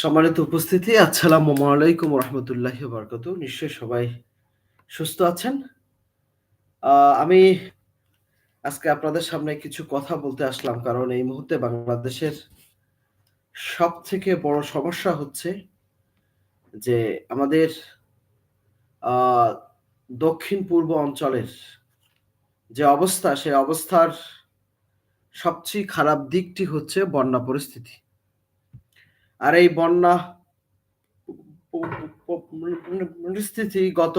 সম্মানিত উপস্থিতি, আসসালামু আলাইকুম রহমতুল্লাহ বরকত নিশ্চয় সবাই সুস্থ আছেন। আমি আজকে আপনাদের সামনে কিছু কথা বলতে আসলাম, কারণ এই মুহূর্তে বাংলাদেশের সব থেকে বড় সমস্যা হচ্ছে যে আমাদের দক্ষিণ পূর্ব অঞ্চলের যে অবস্থা সেই অবস্থার সবচেয়ে খারাপ দিকটি হচ্ছে বন্যা পরিস্থিতি। আর এই বন্যা পরিস্থিতি গত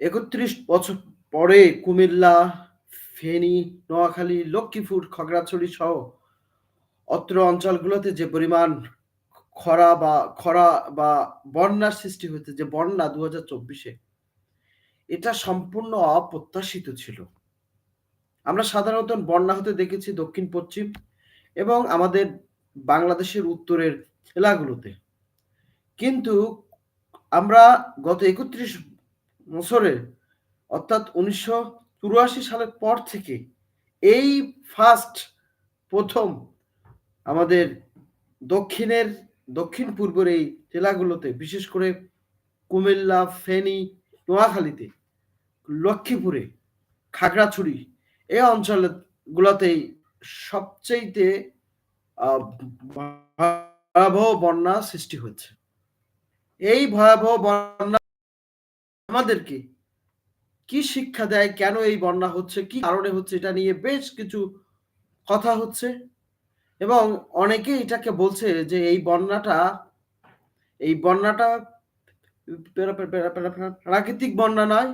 একত্রিশ বছর পরে কুমিল্লা, ফেনী, নোয়াখালী, লক্ষ্মীপুর, খগড়াছড়ি সহ অত্র অঞ্চলগুলোতে যে পরিমাণ খরা বা খরা বা বন্যার সৃষ্টি হয়েছে, যে বন্যা দু হাজার চব্বিশে, এটা সম্পূর্ণ অপ্রত্যাশিত ছিল। আমরা সাধারণত বন্যা হতে দেখেছি দক্ষিণ পশ্চিম এবং আমাদের বাংলাদেশের উত্তরের জেলাগুলোতে। কিন্তু আমরা গত একত্রিশ বছরে অর্থাৎ উনিশশো চুরাশি সালের পর থেকে এই ফার্স্ট প্রথম আমাদের দক্ষিণের, দক্ষিণ পূর্বের এই জেলাগুলোতে, বিশেষ করে কুমিল্লা, ফেনী, নোয়াখালীতে, লক্ষ্মীপুরে, খাগড়াছড়ি, এই অঞ্চলগুলোতেই সবচেয়েতে ভয়াবহ বন্যা সৃষ্টি হচ্ছে এই ভয়াবহ বন্যা আমাদেরকে কি শিক্ষা দেয়? কেন এই বন্যা হচ্ছে? কি কারণে হচ্ছে? এটা নিয়ে বেশ কিছু কথা হচ্ছে। এবং অনেকে এটাকে বলছে যে এই বন্যাটা এই বন্যাটা প্রাকৃতিক বন্যা নয়।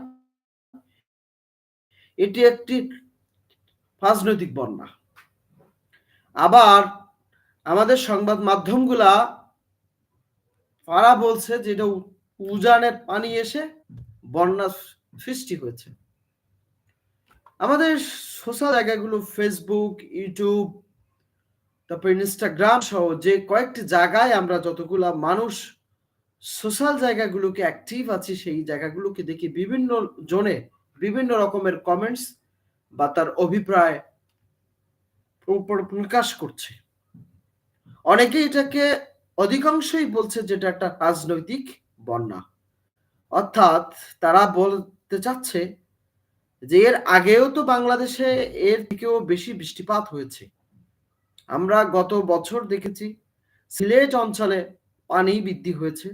এটি একটি রাজনৈতিক বন্যা। আবার আমাদের সংবাদ মাধ্যমগুলা তারা বলছে যে এটা উজানের পানি এসে বন্যা সৃষ্টি হয়েছে। আমাদের সোশ্যাল জায়গাগুলো ফেসবুক ইউটিউব তারপর ইনস্টাগ্রাম সহ যে কয়েকটি জায়গায় আমরা যতগুলা মানুষ সোশ্যাল জায়গাগুলোকে অ্যাক্টিভ আছি, সেই জায়গাগুলোকে দেখি বিভিন্ন জনে বিভিন্ন রকমের কমেন্টস বা তার অভিপ্রায় প্রকাশ করছে। অনেকে এটাকে অধিকাংশই বলছে যেটা একটা রাজনৈতিক বন্যা। অর্থাৎ তারা বলতে চাচ্ছে যে এর আগেও তো বাংলাদেশে এর থেকেও বেশি বৃষ্টিপাত হয়েছে। আমরা গত বছর দেখেছি সিলেট অঞ্চলে পানি বৃদ্ধি হয়েছে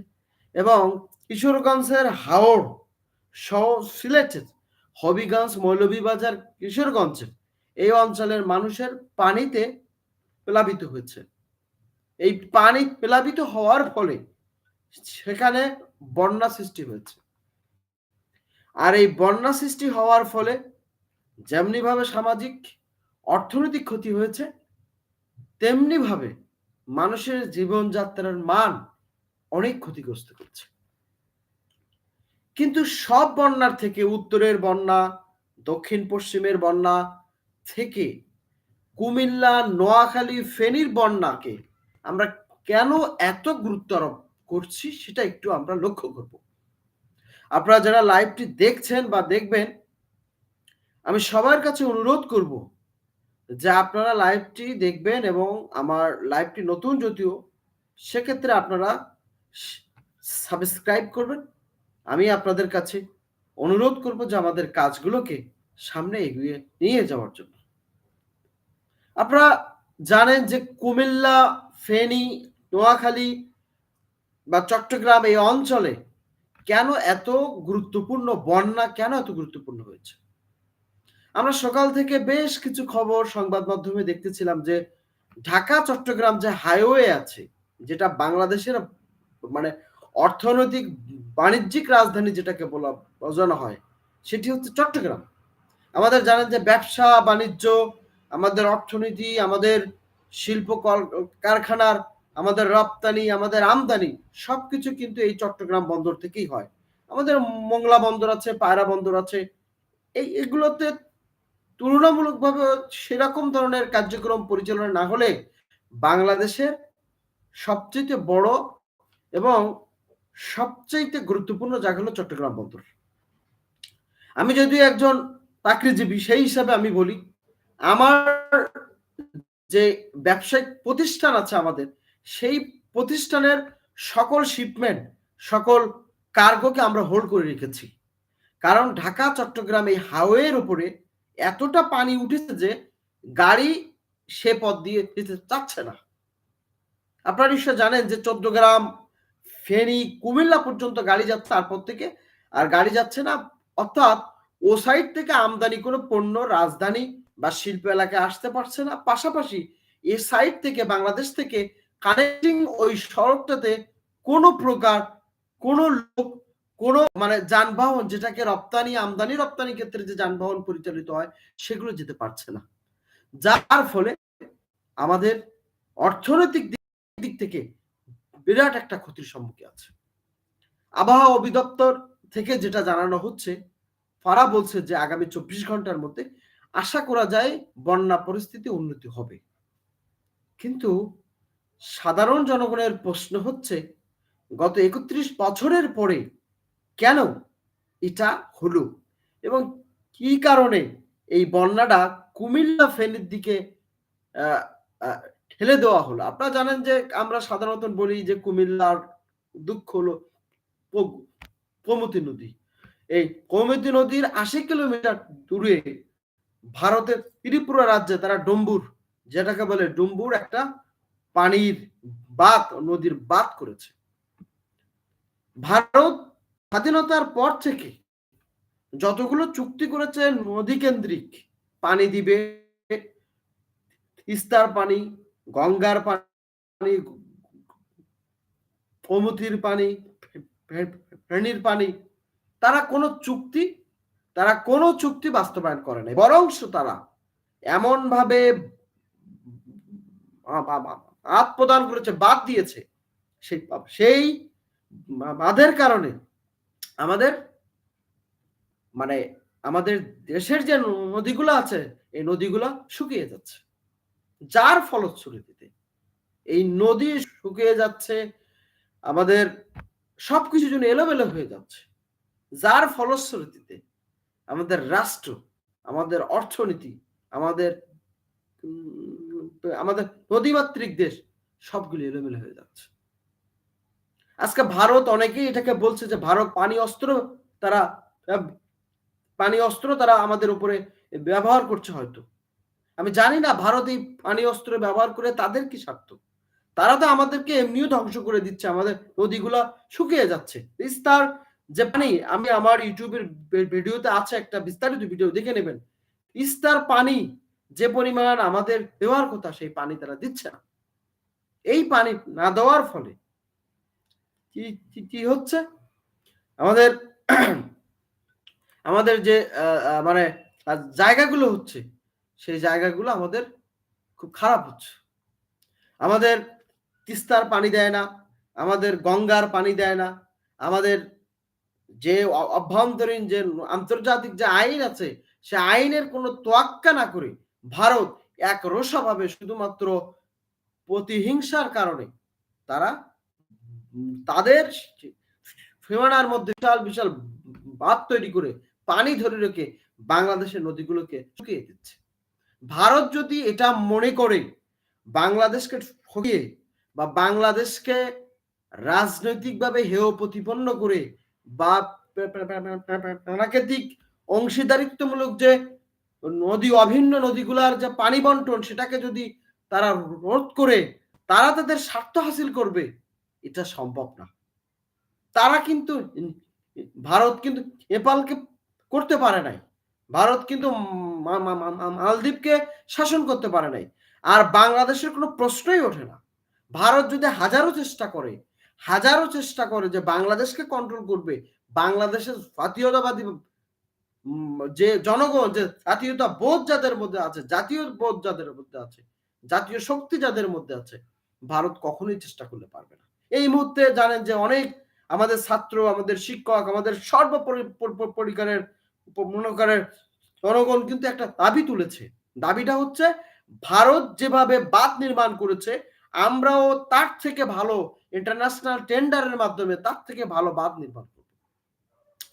এবং কিশোরগঞ্জের হাওড় সহ সিলেটের হবিগঞ্জ, মৌলভীবাজার, কিশোরগঞ্জের এই অঞ্চলের মানুষের পানিতে প্লাবিত হয়েছে। এই পানি প্লাবিত হওয়ার ফলে সেখানে বন্যা সৃষ্টি হয়েছে। আর এই বন্যা সৃষ্টি হওয়ার ফলে যেমনি ভাবে সামাজিক, অর্থনৈতিক ক্ষতি হয়েছে তেমনি ভাবে মানুষের জীবনযাত্রার মান অনেক ক্ষতিগ্রস্ত করছে। কিন্তু সব বন্যার থেকে উত্তরের বন্যা, দক্ষিণ পশ্চিমের বন্যা থেকে কুমিল্লা, নোয়াখালী, ফেনীর বন্যাকে আমরা কেন এত গুরুত্ব আরোপ করছি সেটা একটু আমরা লক্ষ্য করব। আপনারা যারা লাইভটি দেখছেন বা দেখবেন, আমি সবার কাছে অনুরোধ করব যে আপনারা লাইভটি দেখবেন এবং আমার লাইভটি নতুন যদিও, সেক্ষেত্রে আপনারা সাবস্ক্রাইব করবেন। আমি আপনাদের কাছে অনুরোধ করব যে আমাদের কাজগুলোকে সামনে এগিয়ে নিয়ে যাওয়ার জন্য। আপনারা জানেন যে কুমিল্লা ফেনী, নোয়াখালী বা চট্টগ্রাম এই অঞ্চলে কেন এত গুরুত্বপূর্ণ, বন্যা কেন এত গুরুত্বপূর্ণ হয়েছে? আমরা সকাল থেকে বেশ কিছু খবর সংবাদ মাধ্যমে দেখতেছিলাম যে ঢাকা, চট্টগ্রাম যে হাইওয়ে আছে, যেটা বাংলাদেশের মানে অর্থনৈতিক বাণিজ্যিক রাজধানী যেটাকে বলা, বোঝানো হয়, সেটি হচ্ছে চট্টগ্রাম। আমাদের জানেন যে ব্যবসা, বাণিজ্য, আমাদের অর্থনীতি, আমাদের শিল্প কারখানার, আমাদের রপ্তানি, আমাদের আমদানি, সবকিছু কিন্তু এই চট্টগ্রাম বন্দর থেকেই হয়। আমাদের মংলা বন্দর আছে, পায়রা বন্দর আছে, এই এগুলোতে তুলনামূলকভাবে সেরকম ধরনের কার্যক্রম পরিচালনা না হলে বাংলাদেশের সবচেয়ে বড় এবং সবচেয়ে গুরুত্বপূর্ণ জায়গা হলো চট্টগ্রাম বন্দর। আমি যদি একজন চাকরিজীবী, সেই হিসাবে আমি বলি, আমার যে ব্যবসায়িক প্রতিষ্ঠান আছে আমাদের, সেই প্রতিষ্ঠানের সকল শিপমেন্ট সকল কার্গোকে আমরা হোল্ড করে রেখেছি। কারণ ঢাকা, চট্টগ্রাম এই হাইওয়ের উপরে এতটা পানি উঠেছে যে গাড়ি সে পথ দিয়ে যেতে চাচ্ছে না। আপনারা নিশ্চয় জানেন যে চট্টগ্রাম ফেনী, কুমিল্লা পর্যন্ত গাড়ি যাচ্ছে তারপর থেকে, আর গাড়ি যাচ্ছে না। অর্থাৎ ও সাইড থেকে আমদানি কোনো পণ্য রাজধানী বা শিল্প এলাকায় আসতে পারছে না। পাশাপাশি এ সাইড থেকে, বাংলাদেশ থেকে কানেক্টিং ওই সড়কটাতে কোনো প্রকার, কোনো লোক, কোনো মানে যানবাহন যেটাকে রপ্তানি, আমদানি, রপ্তানি ক্ষেত্রে যে যানবাহন পরিচালিত হয়, সেগুলো যেতে পারছে না। যার ফলে আমাদের অর্থনৈতিক দিক থেকে বিরাট একটা ক্ষতির সম্মুখীন আছে। আবহাওয়া অধিদপ্তর থেকে যেটা জানানো হচ্ছে, ফারা বলছে যে আগামী চব্বিশ ঘণ্টার মধ্যে আশা করা যায় বন্যা পরিস্থিতি উন্নতি হবে। কিন্তু সাধারণ জনগণের প্রশ্ন হচ্ছে, গত একত্রিশ বছরের পরে কেন এটা হলো এবং কি কারণে এই বন্যাটা কুমিল্লা ফেনীর দিকে ঠেলে দেওয়া হলো? আপনারা জানেন যে আমরা সাধারণত বলি যে কুমিল্লার দুঃখ হলো কমতি নদী। এই কমতি নদীর আশি কিলোমিটার দূরে ভারতের ত্রিপুরা রাজ্যে তারা ডম্বুর, যেটাকে বলে ডম্বুর একটা পানির বাত নদীর বাত করেছে। ভারত স্বাধীনতার পর থেকে যতগুলো চুক্তি করেছে নদী কেন্দ্রিক পানি দিবে, তিস্তার পানি, গঙ্গার পানি কমতির পানি ফেনির পানি, তারা কোনো চুক্তি তারা কোনো চুক্তি বাস্তবায়ন করে নাই বরং তারা এমন ভাবে হাত প্রদান করেছে, বাদ দিয়েছে সেই সেই বাঁধের কারণে আমাদের মানে আমাদের দেশের যে নদীগুলো আছে, এই নদীগুলো শুকিয়ে যাচ্ছে। যার ফলশ্রুতিতে এই নদী শুকিয়ে যাচ্ছে, আমাদের সবকিছু জন্য এলোমেলো হয়ে যাচ্ছে। যার ফলশ্রুতিতে আমাদের রাষ্ট্র, আমাদের অর্থনীতি, আমাদের আমাদের নদীমাতৃক দেশ, সবগুলি এলোমেলো হয়ে যাচ্ছে। আজকে ভারত অনেকেই এটাকে বলছে যে, ভারত পানি অস্ত্র, তারা পানি অস্ত্র তারা আমাদের উপরে ব্যবহার করছে হয়তো। আমি জানি না ভারত এই পানি অস্ত্র ব্যবহার করে তাদের কি স্বার্থ। তারা তো আমাদেরকে এমনিও ধ্বংস করে দিচ্ছে, আমাদের নদীগুলা শুকিয়ে যাচ্ছে। তিস্তার যে পানি, আমি আমার ইউটিউবের ভিডিওতে আছে একটা বিস্তারিত ভিডিও, দেখে নেবেন। তিস্তার পানি যে পরিমাণ আমাদের দেওয়ার কথা, সেই পানি তারা দিচ্ছে না। এই পানি না দেওয়ার ফলে কি কি হচ্ছে? আমাদের আমাদের যে মানে জায়গাগুলো হচ্ছে, সেই জায়গাগুলো আমাদের খুব খারাপ হচ্ছে। আমাদের তিস্তার পানি দেয় না, আমাদের গঙ্গার পানি দেয় না, আমাদের যে অভ্যন্তরীণ যে আন্তর্জাতিক যে আইন আছে, সে আইনের কোনো তোয়াক্কা না করে ভারত এক রোষাভাবে শুধুমাত্র প্রতিহিংসার কারণে তারা তাদের সীমানার মধ্যে বিশাল বিশাল বাদ তৈরি করে পানি ধরে রেখে বাংলাদেশের নদীগুলোকে শুকিয়ে দিচ্ছে। ভারত যদি এটা মনে করে বাংলাদেশকে ঠকিয়ে বা বাংলাদেশকে রাজনৈতিকভাবে হেয় প্রতিপন্ন করে বা প্রাকৃতিক অংশীদারিত্বমূলক যে নদী, অভিন্ন নদীগুলার যে পানি বন্টন, সেটাকে যদি তারা রোধ করে, তারা তাদের স্বার্থ হাসিল করবে, এটা সম্ভব না। তারা কিন্তু ভারত কিন্তু নেপালকে করতে পারে নাই। ভারত কিন্তু মালদ্বীপকে শাসন করতে পারে নাই। আর বাংলাদেশের কোনো প্রশ্নই ওঠে না। ভারত যদি হাজারো চেষ্টা করে হাজারো চেষ্টা করে যে বাংলাদেশকে কন্ট্রোল করবে। বাংলাদেশের জাতীয়তাবাদী যে জনগণ, যে জাতীয়তা বোধ যাদের মধ্যে আছে জাতীয় বোধ যাদের মধ্যে আছে, জাতীয় শক্তি যাদের মধ্যে আছে, ভারত কখনোই চেষ্টা করতে পারবে না। এই মুহূর্তে জানেন যে অনেক আমাদের ছাত্র, আমাদের শিক্ষক, আমাদের সর্বপরিকারের মনোকারের জনগণ কিন্তু একটা দাবি তুলেছে। দাবিটা হচ্ছে, ভারত যেভাবে বাদ নির্মাণ করেছে, আমরাও তার থেকে ভালো ইন্টারন্যাশনাল টেন্ডারের মাধ্যমে তার থেকে ভালো বাদ নির্মাণ করবে।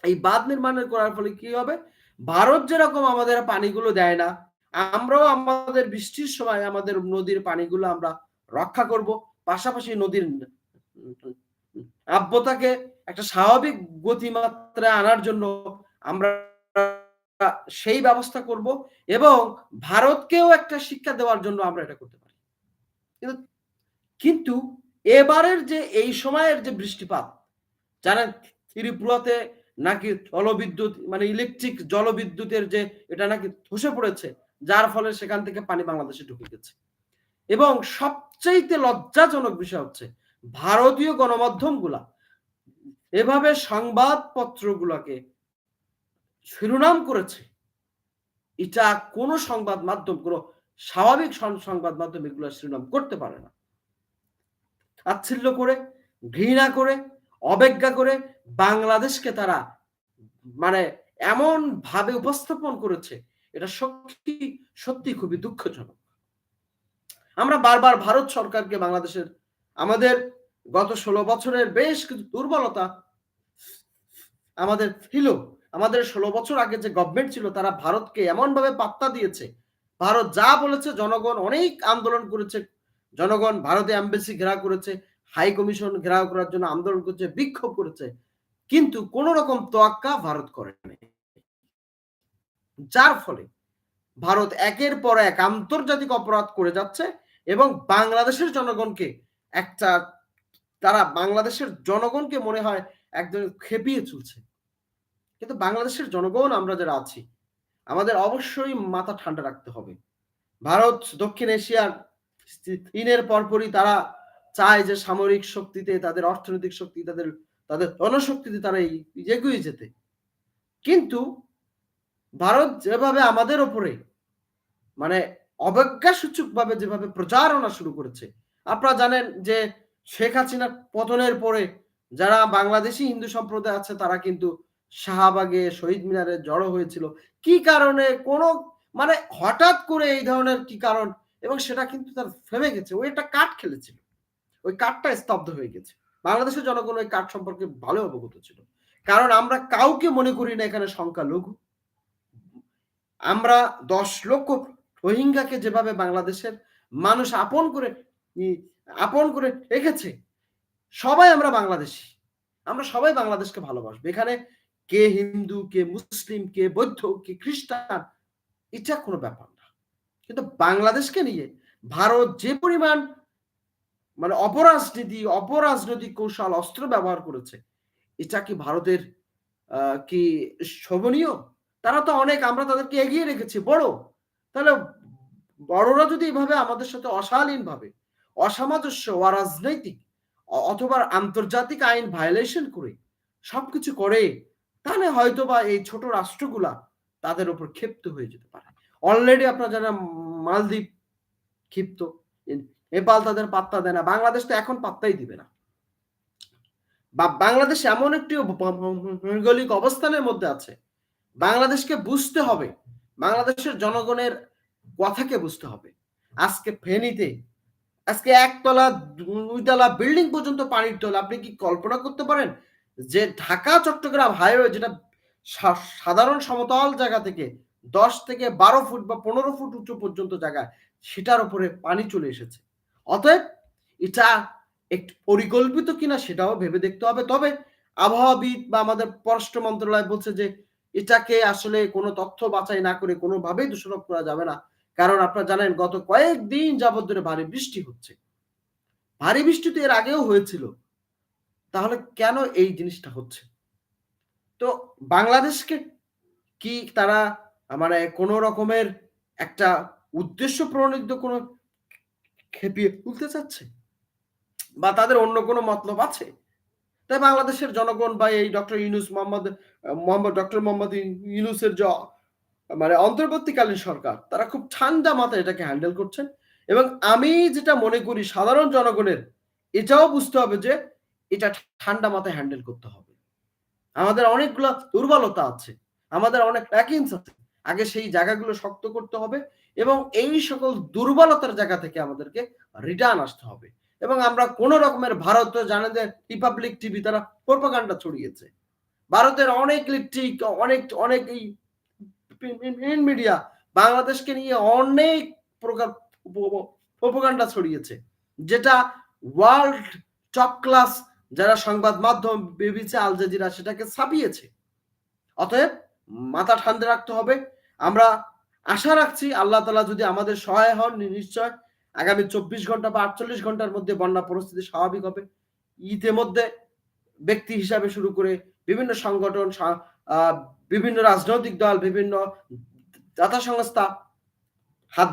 এই বাদ নির্মাণের করার ফলে কি হবে? ভারত যেরকম আমাদের পানিগুলো দেয় না, আমরাও আমাদের বৃষ্টির সময় আমাদের নদীর পানিগুলো আমরা রক্ষা করব। পাশাপাশি নদীর আব্যতাকে একটা স্বাভাবিক গতিমাত্রায় আনার জন্য আমরা সেই ব্যবস্থা করব এবং ভারতকেও একটা শিক্ষা দেওয়ার জন্য আমরা এটা করতে পারি। কিন্তু এবারের যে, এই সময়ের যে বৃষ্টিপাত জানেন ত্রিপুরাতে নাকি জলবিদ্যুৎ মানে ইলেকট্রিক জলবিদ্যুতের যে, এটা নাকি ধসে পড়েছে, যার ফলে সেখান থেকে পানি বাংলাদেশে ঢুকে গেছে। এবং সবচাইতে লজ্জাজনক বিষয় হচ্ছে, ভারতীয় গণমাধ্যমগুলা এভাবে সংবাদপত্রগুলোকে শিরোনাম করেছে, এটা কোন সংবাদ মাধ্যম, কোন স্বাভাবিক সংবাদ মাধ্যম এগুলো শিরোনাম করতে পারে না। তাচ্ছিল্য করে, ঘৃণা করে, অবজ্ঞা করে বাংলাদেশকে তারা মানে এমন ভাবে উপস্থাপন করেছে, এটা সত্যি সত্যি খুবই দুঃখজনক। আমরা বারবার ভারত সরকারকে বাংলাদেশের, আমাদের গত ষোলো বছরের বেশ কিছু দুর্বলতা আমাদের ছিল আমাদের ষোলো বছর আগে যে গভর্নমেন্ট ছিল তারা ভারতকে এমন ভাবে পাত্তা দিয়েছে, ভারত যা বলেছে জনগণ অনেক আন্দোলন করেছে জনগণ ভারতে অ্যাম্বাসি ঘেরা করেছে, হাই কমিশন ঘেরাও করার জন্য আন্দোলন করছে, বিক্ষোভ করেছে, কিন্তু কোন রকম তোয়াক্কা ভারত করেনি যার ফলে ভারত একের পর এক আন্তর্জাতিক অপরাধ করে যাচ্ছে এবং বাংলাদেশের জনগণকে একটা, তারা বাংলাদেশের জনগণকে মনে হয় একজন খেপিয়ে চলছে কিন্তু বাংলাদেশের জনগণ আমরা যারা আছি, আমাদের অবশ্যই মাথা ঠান্ডা রাখতে হবে। ভারত, দক্ষিণ এশিয়ার চীনের পরপরই তারা চায় যে সামরিক শক্তিতে, তাদের অর্থনৈতিক শক্তি, তাদের তাদের জনশক্তিতে তারা এগিয়ে যেতে। কিন্তু ভারত যেভাবে আমাদের ওপরে মানে অবজ্ঞা সূচক ভাবে যেভাবে প্রচারণা শুরু করেছে, আপনারা জানেন যে শেখ হাসিনার পতনের পরে যারা বাংলাদেশি হিন্দু সম্প্রদায় আছে, তারা কিন্তু শাহবাগে, শহীদ মিনারে জড়ো হয়েছিল। কি কারণে কোনো মানে হঠাৎ করে এই ধরনের কি কারণ এবং সেটা কিন্তু তার ফেমে গেছে। ওই একটা কাঠ খেলেছিল। ওই কাঠটা স্তব্ধ হয়ে গেছে। বাংলাদেশের জনগণ ওই কাঠ সম্পর্কে ভালো অবগত ছিল। কারণ আমরা কাউকে মনে করি না এখানে সংখ্যা লঘু আমরা দশ লক্ষ রোহিঙ্গাকে যেভাবে বাংলাদেশের মানুষ আপন করে আপন করে রেখেছে, সবাই আমরা বাংলাদেশি। আমরা সবাই বাংলাদেশকে ভালোবাসবো। এখানে কে হিন্দু, কে মুসলিম, কে বৌদ্ধ, কে খ্রিস্টান, এটা কোনো ব্যাপার কিন্তু বাংলাদেশকে নিয়ে ভারত যে পরিমাণ মানে অপরাজনীতি, অপরাজনৈতিক কৌশল, অস্ত্র ব্যবহার করেছে, এটা কি ভারতের কি শোভনীয়? তারা তো অনেক, আমরা তাদেরকে এগিয়ে রেখেছি, বড়। তাহলে বড়রা যদি এভাবে আমাদের সাথে অশালীন ভাবে অসামঞ্জস্য, অরাজনৈতিক অথবা আন্তর্জাতিক আইন ভায়োলেশন করে সবকিছু করে, তাহলে হয়তোবা এই ছোট রাষ্ট্রগুলা তাদের উপর ক্ষিপ্ত হয়ে যেতে পারে। অলরেডি আপনারা যারা মালদ্বীপ ক্ষিপ্ত নেপাল তাদের পাত্তা দেয় না। বাংলাদেশ তো এখন পাত্তাই দিবে না। বা বাংলাদেশ এমন একটি ভৌগোলিক অবস্থানের মধ্যে আছে। বাংলাদেশকে বুঝতে হবে। বাংলাদেশের জনগণের কথাকে বুঝতে হবে। আজকে ফেনীতে, আজকে একতলা, দুইতলা বিল্ডিং পর্যন্ত পানির তল আপনি কি কল্পনা করতে পারেন যে ঢাকা চট্টগ্রাম হাইওয়ে, যেটা সাধারণ সমতল জায়গা থেকে দশ থেকে বারো ফুট বা পনেরো ফুট উঁচু পর্যন্ত জায়গা সেটার উপরে পানি চলে এসেছে। অতএব এটা একটু পরিকল্পিত কিনা সেটাও ভেবে দেখতে হবে। তবে আবহাওয়াবিদ বা আমাদের পররাষ্ট্র মন্ত্রণালয় বলছে যে এটাকে আসলে কোনো তথ্য বাছাই না করে কোনোভাবেই দোষারোপ করা যাবে না। কারণ আপনারা জানেন, গত কয়েকদিন যাবত ধরে ভারী বৃষ্টি হচ্ছে। ভারী বৃষ্টি তো এর আগেও হয়েছিল। তাহলে কেন এই জিনিসটা হচ্ছে? তো বাংলাদেশকে কি তারা মানে কোন রকমের একটা উদ্দেশ্য প্রণীত কোনো খেপিয়ে তুলতে চাচ্ছে? বা তাদের অন্য কোনো মতলব আছে? তাই বাংলাদেশের জনগণ বা এই ডক্টর ইউনুস মোহাম্মদ মোহাম্মদ, ডক্টর মোহাম্মদ ইউনুসের যে মানে অন্তর্বর্তীকালীন সরকার, তারা খুব ঠান্ডা মাথায় এটাকে হ্যান্ডেল করছেন। এবং আমি যেটা মনে করি সাধারণ জনগণের, এটাও বুঝতে হবে যে এটা ঠান্ডা মাথায় হ্যান্ডেল করতে হবে। আমাদের অনেকগুলো দুর্বলতা আছে, আমাদের অনেক প্যাকিংস আছে আগে সেই জায়গাগুলো শক্ত করতে হবে এবং এই সকল দুর্বলতার জায়গা থেকে আমাদেরকে রিটার্ন আসতে হবে। এবং আমরা কোন রকমের ভারত জানেন যে রিপাবলিক টিভি তারা প্রোপাগান্ডা ছড়িয়েছে। ভারতের অনেক ইলেকট্রিক অনেক অনেক এই মিডিয়া বাংলাদেশকে নিয়ে অনেক প্রকার প্রোপাগান্ডা ছড়িয়েছে। যেটা ওয়ার্ল্ড টপ ক্লাস যারা সংবাদ মাধ্যম বিবিসি আল জাজিরা সেটাকে ছাপিয়েছে। অতএব মাথা ঠান্ডা রাখতে হবে। আমরা আশা রাখছি আল্লাহ তালা যদি আমাদের সহায় হন নিশ্চয় আগামী চব্বিশ ঘণ্টা বা আটচল্লিশ ঘণ্টার মধ্যে বন্যা পরিস্থিতি স্বাভাবিক হবে। ইতিমধ্যে ব্যক্তি হিসাবে শুরু করে বিভিন্ন সংগঠন বিভিন্ন রাজনৈতিক দল, বিভিন্ন দাতা সংস্থা হাত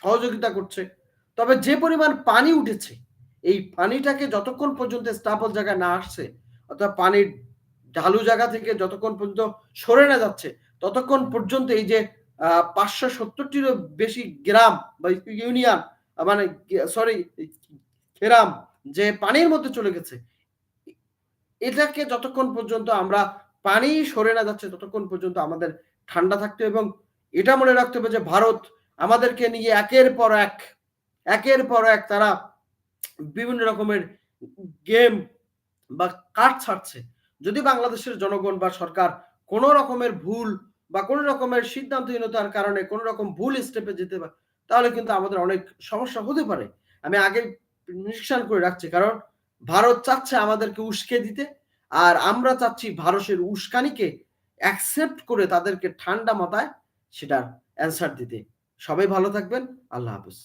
সহযোগিতা করছে। তবে যে পরিমাণ পানি উঠেছে, এই পানিটাকে যতক্ষণ পর্যন্ত স্টাবল জায়গায় না আসছে, অর্থাৎ পানির ঢালু জায়গা থেকে যতক্ষণ পর্যন্ত সরে না যাচ্ছে ততক্ষণ পর্যন্ত এই যে পাঁচশো সত্তরটিরও বেশি গ্রাম বা ইউনিয়ন মানে সরি গ্রাম যে পানির মধ্যে চলে গেছে, এটাকে যতক্ষণ পর্যন্ত আমরা পানি সরে না যাচ্ছে, ততক্ষণ পর্যন্ত আমাদের ঠান্ডা থাকতে এবং এটা মনে রাখতে হবে যে ভারত আমাদেরকে নিয়ে একের পর এক, একের পর এক তারা বিভিন্ন রকমের গেম বা কাঠ ছাড়ছে। যদি বাংলাদেশের জনগণ বা সরকার কোন রকমের ভুল বা কোন রকমের সিদ্ধান্তহীনতার কারণে কোন রকম ভুল স্টেপে যেতে পারে, তাহলে কিন্তু আমাদের অনেক সমস্যা হতে পারে। আমি আগে নিশ্চান করে রাখছি, কারণ ভারত চাচ্ছে আমাদেরকে উস্কে দিতে, আর আমরা চাচ্ছি ভারতের উস্কানিকে অ্যাকসেপ্ট করে তাদেরকে ঠান্ডা মাথায় সেটার অ্যান্সার দিতে। সবাই ভালো থাকবেন, আল্লাহ হাফিজ।